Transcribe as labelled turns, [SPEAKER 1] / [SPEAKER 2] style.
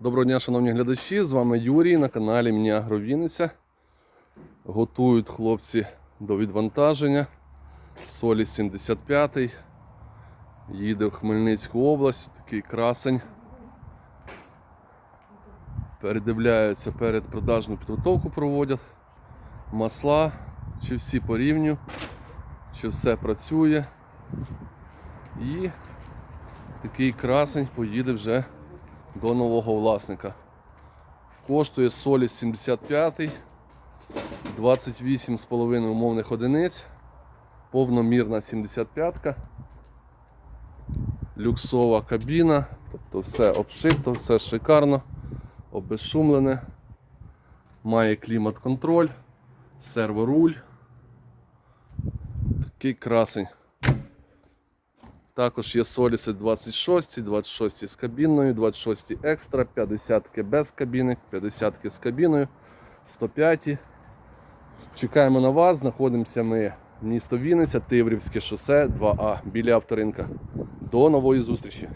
[SPEAKER 1] Доброго дня, шановні глядачі! З вами Юрій на каналі Мені Агровіниця. Готують хлопці до відвантаження. Солі 75 Їде в Хмельницьку область, такий красень. Передивляються перед продажну підготовку проводять. Масла, чи всі по рівню, чи все працює. І такий красень поїде вже до нового власника. Коштує солі 75, 28,5 умовних одиниць, повномірна 75-ка, люксова кабіна, тобто все обшито, все шикарно, обезшумлене, має клімат-контроль, серворуль. Такий красень. Також є соліси 26, 26 з кабіною, 26 екстра, 50 без кабіни, 50 з кабіною, 105. Чекаємо на вас. Знаходимося ми в місто Вінниця, Тиврівське шосе 2А біля авторинка. До нової зустрічі!